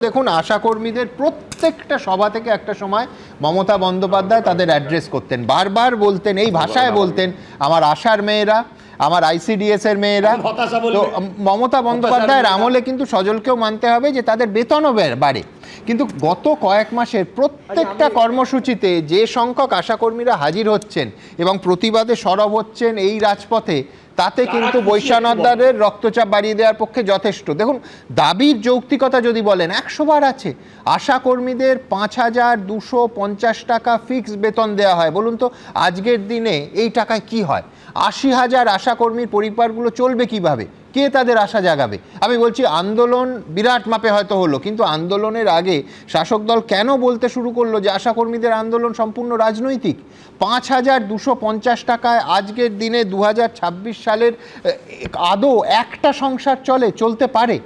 দেখুন আশাকর্মীদের প্রত্যেকটা সভা থেকে একটা সময় মমতা বন্দ্যোপাধ্যায় তাদের অ্যাড্রেস করতেন। বারবার বলতেন এই ভাষায় বলতেন। আমার আশার মেয়েরা আমার আইসিডিএস এর মেয়েরা তো মমতা বন্দ্যোপাধ্যায়ের আমলে কিন্তু সজলকেও মানতে হবে যে তাদের বেতনও বেড়- বাড়ে। কিন্তু গত কয়েক মাসের প্রত্যেকটা কর্মসূচিতে যে সংখ্যক আশাকর্মীরা হাজির হচ্ছেন এবং প্রতিবাদে সরব হচ্ছেন এই রাজপথে তাতে কিন্তু বৈশ্যানন্দাদের রক্তচাপ বাড়িয়ে দেওয়ার পক্ষে যথেষ্ট। দেখুন দাবির যৌক্তিকতা যদি বলেন একশো বার আছে। আশাকর্মীদের পাঁচ হাজার দুশো পঞ্চাশ টাকা ফিক্স বেতন দেওয়া হয়। বলুন তো আজকের দিনে এই টাকায় কি হয়? আশি হাজার আশাকর্মীর পরিবারগুলো চলবে কীভাবে? কে তাদের আশা জাগাবে? আমি বলছি, আন্দোলন বিরাট মাপে হয়তো হলো, কিন্তু আন্দোলনের আগে শাসক দল কেন বলতে শুরু করল যে আশাকর্মীদের আন্দোলন সম্পূর্ণ রাজনৈতিক? পাঁচ হাজার দুশো পঞ্চাশ টাকায় আজকের দিনে দু হাজার ছাব্বিশ সালের আদৌ একটা সংসার চলে, চলতে পারে?